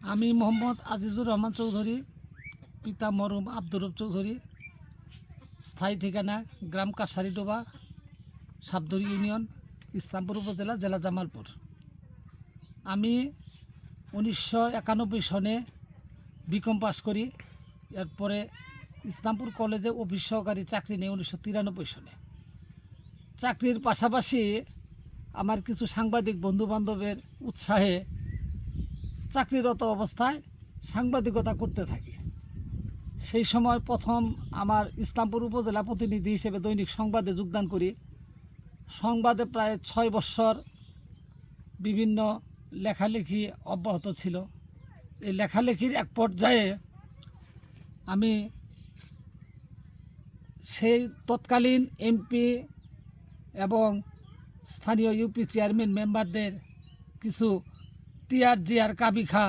আমি মোহাম্মদ আজিজুর রহমান চৌধুরী, পিতা মরুম আব্দুর রব চৌধুরী, স্থায়ী ঠিকানা গ্রাম কাছারিডোবা, সাবদুরি ইউনিয়ন, ইসলামপুর উপজেলা, জেলা জামালপুর। আমি উনিশশো একানব্বই সনে বিকম পাস করি, এরপরে ইসলামপুর কলেজে অফিস সহকারী চাকরি নেই উনিশশো তিরানব্বই সনে। চাকরির পাশাপাশি আমার কিছু সাংবাদিক বন্ধু বন্ধুবান্ধবের উৎসাহে চাকরিরত অবস্থায় সাংবাদিকতা করতে থাকি। সেই সময় প্রথম আমার ইসলামপুর উপজেলা প্রতিনিধি হিসেবে দৈনিক সংবাদে যোগদান করি। সংবাদে প্রায় ছয় বৎসর বিভিন্ন লেখালেখি অব্যাহত ছিল। এই লেখালেখির এক পর্যায়ে আমি সেই তৎকালীন এমপি এবং স্থানীয় ইউপি চেয়ারম্যান মেম্বারদের কিছু টিআরজিআর কাবিখা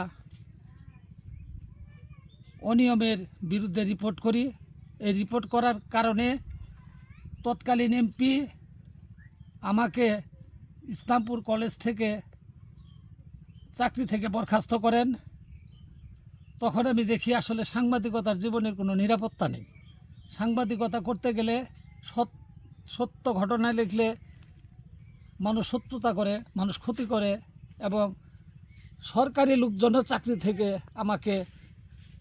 অনিয়মের বিরুদ্ধে রিপোর্ট করি। এই রিপোর্ট করার কারণে তৎকালীন এমপি আমাকে ইসলামপুর কলেজ থেকে চাকরি থেকে বরখাস্ত করেন। তখন আমি দেখি আসলে সাংবাদিকতার জীবনের কোনো নিরাপত্তা নেই। সাংবাদিকতা করতে গেলে সত্য ঘটনা লিখলে মানুষ শত্রুতা করে, মানুষ ক্ষতি করে এবং সরকারি লোকজনের চাকরি থেকে আমাকে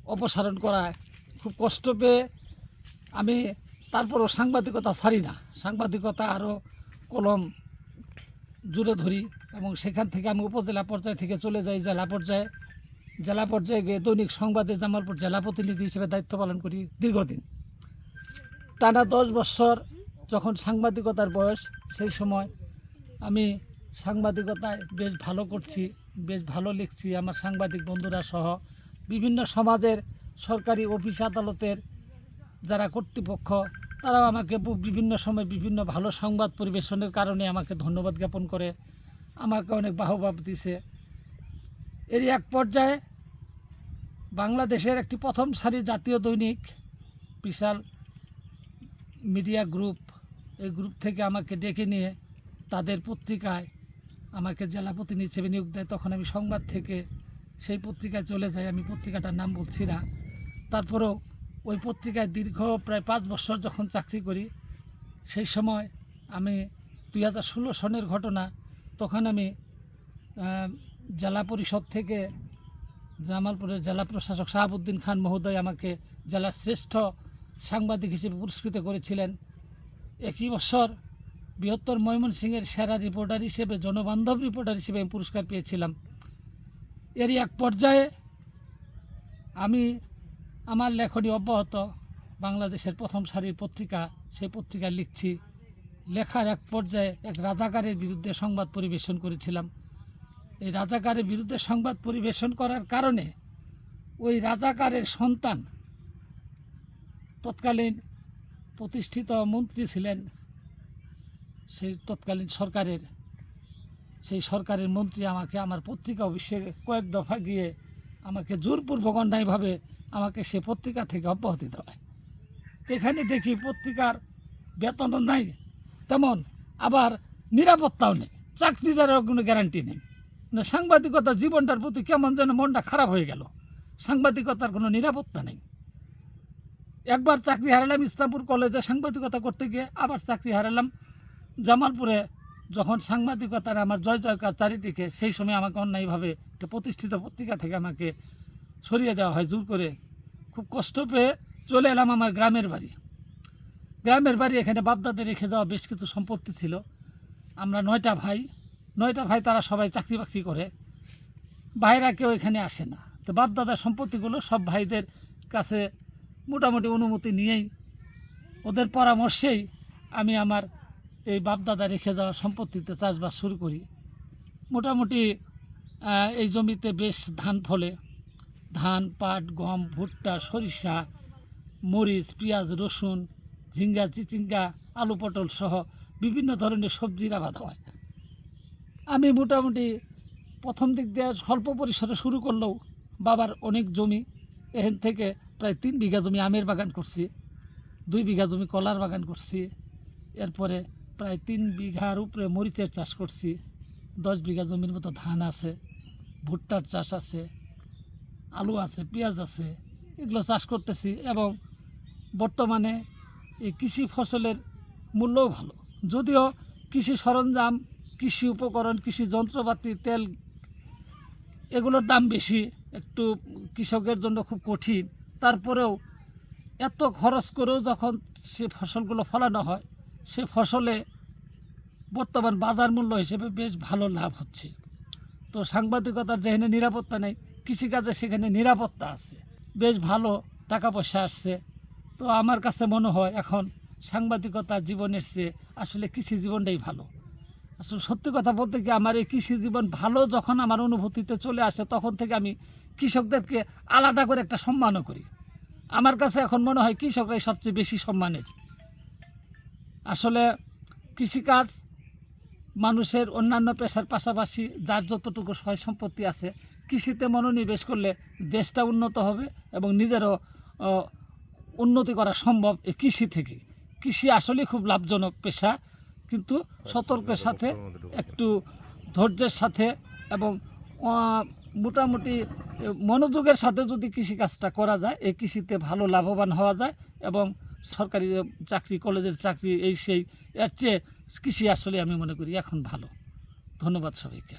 অপসারণ করায়। খুব কষ্ট পেয়ে আমি তারপরও সাংবাদিকতা ছাড়ি না। সাংবাদিকতা আরও কলম জুড়ে ধরি এবং সেখান থেকে আমি উপজেলা পর্যায় থেকে চলে যাই জেলা পর্যায়ে। জেলা পর্যায়ে গিয়ে দৈনিক সংবাদে জামালপুর জেলা প্রতিনিধি হিসেবে দায়িত্ব পালন করি দীর্ঘদিন। টানা দশ বছর যখন সাংবাদিকতার বয়স, সেই সময় আমি সাংবাদিকতায় বেশ ভালো করছি। বেশ ভালো লিখছি, আমার সাংবাদিক বন্ধুরা সহ বিভিন্ন সমাজের সরকারি অফিস আদালতের যারা কর্তৃপক্ষ, তারাও আমাকে বিভিন্ন সময় বিভিন্ন ভালো সংবাদ পরিবেশনের কারণে আমাকে ধন্যবাদ জ্ঞাপন করে, আমাকে অনেক বাহবা দিছে। এরই এক পর্যায়ে বাংলাদেশের একটি প্রথম সারির জাতীয় দৈনিক বিশাল মিডিয়া গ্রুপ, এই গ্রুপ থেকে আমাকে ডেকে নিয়ে তাদের পত্রিকায় আমাকে জেলা প্রতিনিধি হিসেবে নিয়োগ দেয়, তখন আমি সংবাদ থেকে সেই পত্রিকায় চলে যাই। আমি পত্রিকাটার নাম বলছি না। তারপরেও ওই পত্রিকায় দীর্ঘ প্রায় পাঁচ বছর যখন চাকরি করি, সেই সময় আমি দুই হাজার ষোলো সনের ঘটনা, তখন আমি জেলা পরিষদ থেকে জামালপুরের জেলা প্রশাসক শাহাবুদ্দিন খান মহোদয় আমাকে জেলার শ্রেষ্ঠ সাংবাদিক হিসেবে পুরস্কৃত করেছিলেন। একই বছর বৃহত্তর ময়মনসিংহের সেরা রিপোর্টার হিসেবে, জনবান্ধব রিপোর্টার হিসেবে আমি পুরস্কার পেয়েছিলাম। এরই এক পর্যায়ে আমি আমার লেখনী অব্যাহত, বাংলাদেশের প্রথম সারির পত্রিকা, সেই পত্রিকা লিখছি। লেখার এক পর্যায়ে এক রাজাকারের বিরুদ্ধে সংবাদ পরিবেশন করেছিলাম। এই রাজাকারের বিরুদ্ধে সংবাদ পরিবেশন করার কারণে ওই রাজাকারের সন্তান তৎকালীন প্রতিষ্ঠিত মন্ত্রী ছিলেন সেই তৎকালীন সরকারের, সেই সরকারের মন্ত্রী আমাকে, আমার পত্রিকা অফিসে কয়েক দফা গিয়ে আমাকে জোরপূর্বক অন্যায়ভাবে আমাকে সে পত্রিকা থেকে অব্যাহতি দেওয়ায় এখানে দেখি পত্রিকার বেতনও নাই, তেমন আবার নিরাপত্তাও নেই চাকরিদারের কোনো গ্যারান্টি নেই। মানে সাংবাদিকতা জীবনটার প্রতি কেমন যেন মনটা খারাপ হয়ে গেল, সাংবাদিকতার কোনো নিরাপত্তা নেই। একবার চাকরি হারালাম ইসলামপুর কলেজে সাংবাদিকতা করতে গিয়ে আবার চাকরি হারালাম জামালপুরে যখন সাংবাদিকতার আমার জয় জয়কার চারিদিকে, সেই সময় আমাকে অন্যায়ভাবে একটা প্রতিষ্ঠিত পত্রিকা থেকে আমাকে সরিয়ে দেওয়া হয় জোর করে। খুব কষ্ট পেয়ে চলে এলাম আমার গ্রামের বাড়ি। গ্রামের বাড়ি এখানে বাপদাদে রেখে যাওয়া বেশ কিছু সম্পত্তি ছিল। আমরা নয়টা ভাই নয়টা ভাই তারা সবাই চাকরি বাকরি করে। ভাইরা কেউ এখানে আসে না। তো বাপদাদার সম্পত্তিগুলো সব ভাইদের কাছে মোটামুটি অনুমতি নিয়েই, ওদের পরামর্শেই আমি আমার এই বাপদাদা রেখে যাওয়া সম্পত্তিতে চাষবাস শুরু করি। মোটামুটি এই জমিতে বেশ ধান ফলে। ধান, পাট, গম, ভুট্টা, সরিষা, মরিচ, পেঁয়াজ, রসুন, ঝিঙ্গা, চিচিঙ্গা, আলু পটল সহ বিভিন্ন ধরনের সবজির আবাদ হয়। আমি মোটামুটি প্রথম দিক দিয়ে স্বল্প পরিসরে শুরু করলেও বাবার অনেক জমি, এখান থেকে প্রায় তিন বিঘা জমি আমের বাগান করছি, দুই বিঘা জমি কলার বাগান করছি। এরপরে প্রায় তিন বিঘার উপরে মরিচের চাষ করছি। দশ বিঘা জমির মতো ধান আছে, ভুট্টার চাষ আছে, আলু আছে, পেঁয়াজ আছে, এগুলো চাষ করতেছি এবং বর্তমানে এই কৃষি ফসলের মূল্যও ভালো। যদিও কৃষি সরঞ্জাম, কৃষি উপকরণ, কৃষি যন্ত্রপাতি, তেল এগুলোর দাম বেশি, একটু কৃষকের জন্য খুব কঠিন। তারপরেও এত খরচ করেও যখন সে ফসলগুলো ফলানো হয় সে ফসলে বর্তমান বাজার মূল্য হিসেবে বেশ ভালো লাভ হচ্ছে। তো সাংবাদিকতার যেখানে নিরাপত্তা নেই কৃষিকাজে সেখানে নিরাপত্তা আছে। বেশ ভালো টাকা পয়সা আসছে। তো আমার কাছে মনে হয় এখন সাংবাদিকতা জীবনের চেয়ে আসলে কৃষি জীবনটাই ভালো। আসলে সত্যি কথা বলতে কি আমার এই কৃষি জীবন ভালো যখন আমার অনুভূতিতে চলে আসে, তখন থেকে আমি কৃষকদেরকে আলাদা করে একটা সম্মানও করি। আমার কাছে এখন মনে হয় কৃষকরাই সবচেয়ে বেশি সম্মানের। আসলে কৃষিকাজ মানুষের অন্যান্য পেশার পাশাপাশি যার যতটুকু সয় সম্পত্তি আছে কৃষিতে মনোনিবেশ করলে দেশটা উন্নত হবে এবং নিজেরও উন্নতি করা সম্ভব এই কৃষি থেকে। কৃষি আসলেই খুব লাভজনক পেশা কিন্তু সতর্কের সাথে একটু ধৈর্যের সাথে এবং মোটামুটি মনোযোগের সাথে যদি কৃষিকাজটা করা যায় এই কৃষিতে ভালো লাভবান হওয়া যায় এবং সরকারি চাকরি, কলেজের চাকরি, এই সেই, এর চেয়ে কৃষি আসলে আমি মনে করি এখন ভালো। ধন্যবাদ সবাইকে।